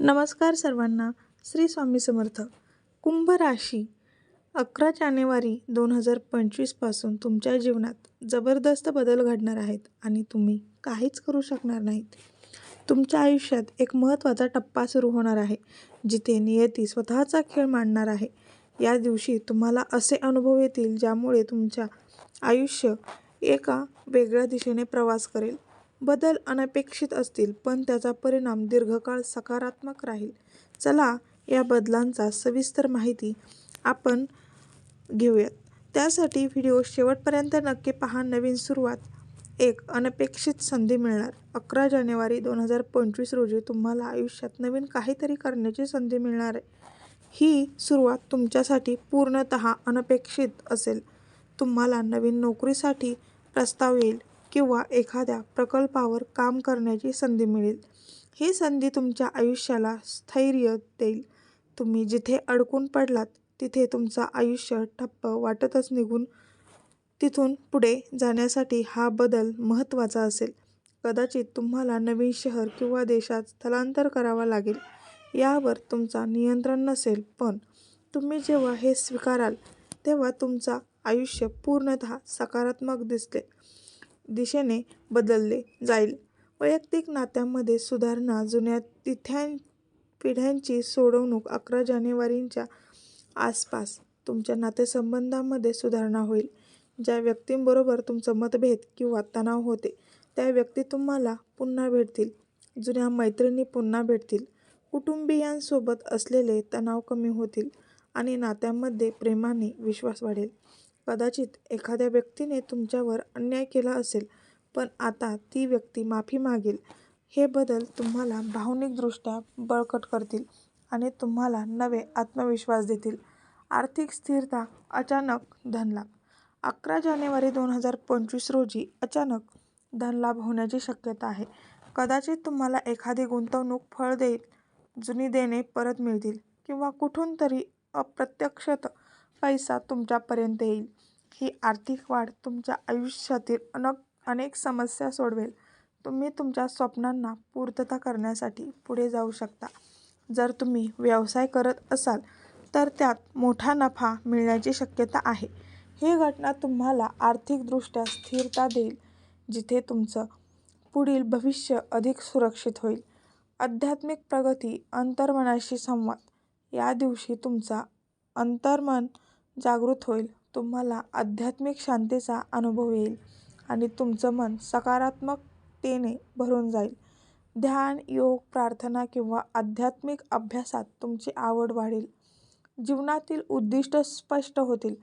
नमस्कार सर्वांना श्री स्वामी समर्थ. कुंभ राशी अकरा जानेवारी दोन हजार पंचवीसपासून तुमच्या जीवनात जबरदस्त बदल घडणार आहेत आणि तुम्ही काहीच करू शकणार नाहीत. तुमच्या आयुष्यात एक महत्त्वाचा टप्पा सुरू होणार आहे जिथे नियती स्वतःचा खेळ मांडणार आहे. या दिवशी तुम्हाला असे अनुभव येतील ज्यामुळे तुमच्या आयुष्य एका वेगळ्या दिशेने प्रवास करेल. बदल अनपेक्षित असतील पण त्याचा परिणाम दीर्घकाळ सकारात्मक राहील. चला या बदलांचा सविस्तर माहिती आपण घेऊयात. त्यासाठी व्हिडिओ शेवटपर्यंत नक्की पहा. नवीन सुरुवात. एक अनपेक्षित संधी मिळणार. अकरा जानेवारी दोन हजार पंचवीस रोजी तुम्हाला आयुष्यात नवीन काहीतरी करण्याची संधी मिळणार आहे. ही सुरुवात तुमच्यासाठी पूर्णतः अनपेक्षित असेल. तुम्हाला नवीन नोकरीसाठी प्रस्ताव येईल. किंवा एखाद्या प्रकल्पावर काम करण्याची संधी मिळेल. ही संधी तुमच्या आयुष्याला स्थैर्य देईल. तुम्ही जिथे अडकून पडलात तिथे तुमचं आयुष्य ठप्प वाटतच निघून तिथून पुढे जाण्यासाठी हा बदल महत्त्वाचा असेल. कदाचित तुम्हाला नवीन शहर किंवा देशात स्थलांतर करावा लागेल. यावर तुमचा नियंत्रण नसेल पण तुम्ही जेव्हा हे स्वीकाराल तेव्हा तुमचा आयुष्य पूर्णतः सकारात्मक दिसते. दिशेने बदलले जाईल. वैयक्तिक नात्यांमध्ये सुधारणा जुन्या तिथ्यां पिढ्यांची सोडवणूक अकरा जानेवारीच्या आसपास तुमच्या नातेसंबंधांमध्ये सुधारणा होईल. ज्या व्यक्तींबरोबर तुमचं मतभेद किंवा तणाव होते त्या व्यक्ती तुम्हाला पुन्हा भेटतील. जुन्या मैत्रिणी पुन्हा भेटतील. कुटुंबियांसोबत असलेले तणाव कमी होतील आणि नात्यांमध्ये प्रेमाने विश्वास वाढेल. कदाचित एखाद्या व्यक्तीने तुमच्यावर अन्याय केला असेल पण आता ती व्यक्ती माफी मागेल. हे बदल तुम्हाला भावनिकदृष्ट्या बळकट करतील आणि तुम्हाला नवे आत्मविश्वास देतील. आर्थिक स्थिरता अचानक धनलाभ. अकरा जानेवारी दोन हजार पंचवीस रोजी अचानक धनलाभ होण्याची शक्यता आहे. कदाचित तुम्हाला एखादी गुंतवणूक फळ देईल जुनी देणे परत मिळतील किंवा कुठून तरी अप्रत्यक्षत पैसा तुमच्यापर्यंत येईल. ही आर्थिक वाढ तुमच्या आयुष्यातील अनक अनेक समस्या सोडवेल. तुम्ही तुमच्या स्वप्नांना पूर्तता करण्यासाठी पुढे जाऊ शकता. जर तुम्ही व्यवसाय करत असाल तर त्यात मोठा नफा मिळण्याची शक्यता आहे. ही घटना तुम्हाला आर्थिकदृष्ट्या स्थिरता देईल जिथे तुमचं पुढील भविष्य अधिक सुरक्षित होईल. आध्यात्मिक प्रगती अंतर्मनाशी संवाद या दिवशी तुमचा अंतर्मन जागृत होईल. तुम्हाला आध्यात्मिक शांतीचा अनुभव येईल आणि तुमचं मन सकारात्मकतेने भरून जाईल. ध्यान योग प्रार्थना किंवा आध्यात्मिक अभ्यासात तुमची आवड वाढेल. जीवनातील उद्दिष्ट स्पष्ट होतील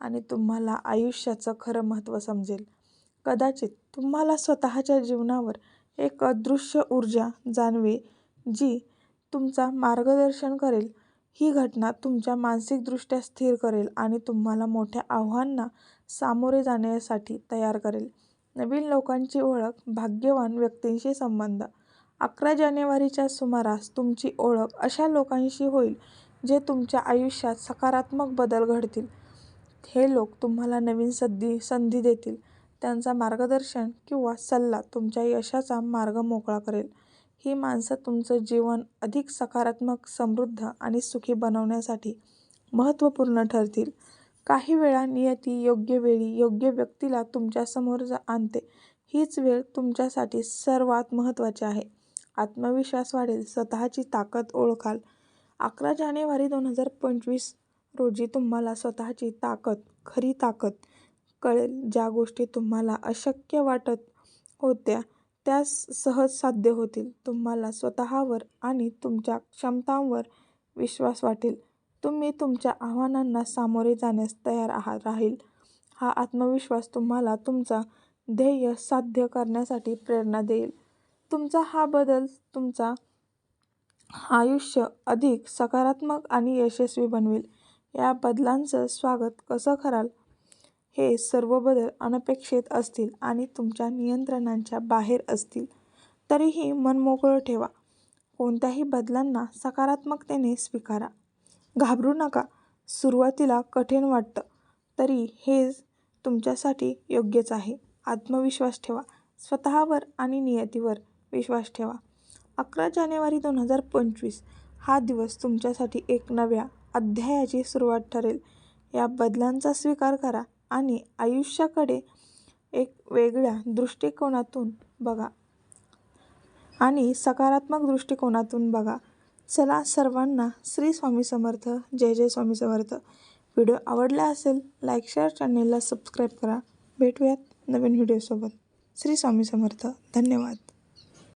आणि तुम्हाला आयुष्याचं खरं महत्त्व समजेल. कदाचित तुम्हाला स्वतःच्या जीवनावर एक अदृश्य ऊर्जा जाणवे जी तुमचा मार्गदर्शन करेल ही घटना तुमच्या मानसिकदृष्ट्या स्थिर करेल आणि तुम्हाला मोठ्या आव्हानांना सामोरे जाण्यासाठी तयार करेल. नवीन लोकांची ओळख भाग्यवान व्यक्तींशी संबंध. अकरा जानेवारीच्या सुमारास तुमची ओळख अशा लोकांशी होईल जे तुमच्या आयुष्यात सकारात्मक बदल घडतील. हे लोक तुम्हाला नवीन संधी संधी देतील. त्यांचा मार्गदर्शन किंवा सल्ला तुमच्या यशाचा मार्ग मोकळा करेल. ही माणसं तुमचं जीवन अधिक सकारात्मक समृद्ध आणि सुखी बनवण्यासाठी महत्त्वपूर्ण ठरतील. काही वेळा नियती योग्य वेळी योग्य व्यक्तीला तुमच्यासमोर आणते. हीच वेळ तुमच्यासाठी सर्वात महत्त्वाची आहे. आत्मविश्वास वाढेल स्वतःची ताकद ओळखाल. अकरा जानेवारी दोन हजार पंचवीस रोजी तुम्हाला स्वतःची ताकद खरी ताकद कळेल. ज्या गोष्टी तुम्हाला अशक्य वाटत होत्या त्या सहज साध्य होतील. तुम्हाला स्वतःवर आणि तुमच्या क्षमतांवर विश्वास वाटेल. तुम्ही तुमच्या आव्हानांना सामोरे जाण्यास तयार आहात राहील. हा आत्मविश्वास तुम्हाला तुमचा ध्येय साध्य करण्यासाठी प्रेरणा देईल. तुमचा हा बदल तुमचा आयुष्य अधिक सकारात्मक आणि यशस्वी बनवेल. या बदलांचं स्वागत कसं कराल? हे सर्व बदल अनपेक्षित असतील आणि तुमच्या नियंत्रणाच्या बाहेर असतील. तरीही मन मोकळं ठेवा. कोणत्याही बदलांना सकारात्मकतेने स्वीकारा. घाबरू नका. सुरुवातीला कठीण वाटतं. तरी हे तुमच्यासाठी योग्यच आहे. आत्मविश्वास ठेवा. स्वतःवर आणि नियतीवर विश्वास ठेवा. अकरा जानेवारी दोन हजार पंचवीस हा दिवस तुमच्यासाठी एक नव्या अध्यायाची सुरुवात ठरेल. या बदलांचा स्वीकार करा. आणि आयुष्याकडे एक वेगळ्या दृष्टिकोनातून बघा. आणि सकारात्मक दृष्टिकोनातून बघा. चला सर्वांना श्री स्वामी समर्थ जय जय स्वामी समर्थ. व्हिडिओ आवडला असेल लाईक शेअर चॅनेलला सबस्क्राईब करा. भेटूयात नवीन व्हिडिओसोबत. श्री स्वामी समर्थ धन्यवाद.